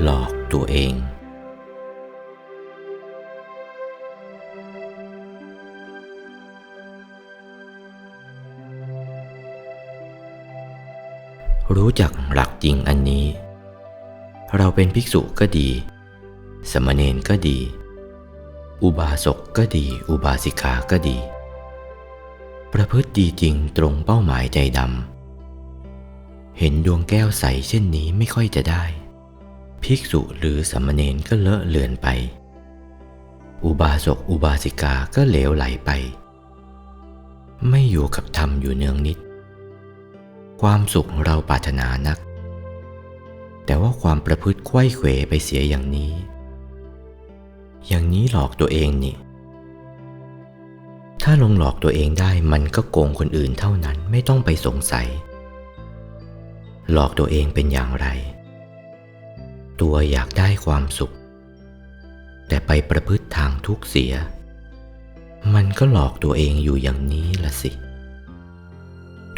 หลอกตัวเองรู้จักหลักจริงอันนี้ เราเป็นภิกษุก็ดี สมณเณรก็ดี อุบาสกก็ดี อุบาสิกาก็ดี ประพฤติดีจริงตรงเป้าหมายใจดำ เห็นดวงแก้วใสเช่นนี้ไม่ค่อยจะได้ ภิกษุหรือสมณเณรก็เลอะเลือนไป อุบาสกอุบาสิกาก็เหลวไหลไป ไม่อยู่กับธรรมอยู่เนืองนิด ความสุขเราปรารถนานัก แต่ว่าความประพฤติไข้เขวไปเสียอย่างนี้ อย่างนี้หลอกตัวเองนี่ ถ้าลงหลอกตัวเองได้มันก็โกงคนอื่นเท่านั้นไม่ต้องไปสงสัย หลอกตัวเองเป็นอย่างไร ตัวอยากได้ความสุข แต่ไปประพฤติทางทุกเสีย มันก็หลอกตัวเองอยู่อย่างนี้ละสิ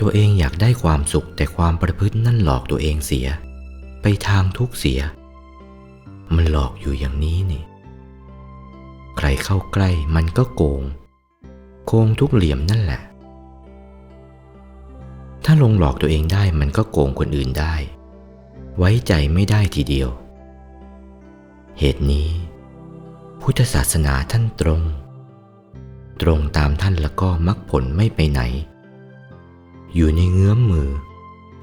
ตัวเองอยากได้ความสุขแต่ความประพฤตินั่นหลอกตัวเองเสีย ไปทางทุกเสีย มันหลอกอยู่อย่างนี้นี่ ใครเข้าใกล้มันก็โกง โกงทุกเหลี่ยมนั่นแหละ ถ้าลงหลอกตัวเองได้มันก็โกงคนอื่นได้ไว้ใจไม่ได้ทีเดียว เหตุนี้ พุทธศาสนาท่านตรง ตรงตามท่านแล้วก็มรรคผลไม่ไปไหน อยู่ในเงื้อมมือ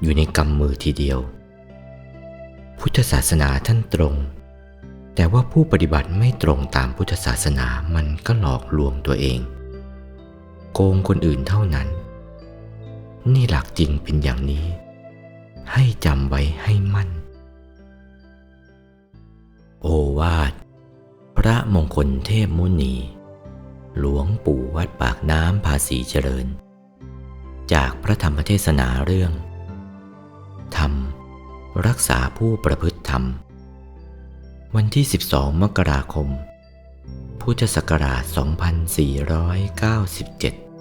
อยู่ในกำมือทีเดียว พุทธศาสนาท่านตรง แต่ว่าผู้ปฏิบัติไม่ตรงตามพุทธศาสนามันก็หลอกลวงตัวเอง โกงคนอื่นเท่านั้น นี่หลักจริงเป็นอย่างนี้ ให้จำไว้ให้มั่น วาทพระมงคลเทพมุนี หลวงปู่วัดปากน้ำภาษีเจริญ จากพระธรรมเทศนาเรื่อง ธรรม รักษาผู้ประพฤติธรรม วันที่ 12 มกราคม พุทธศักราช 2497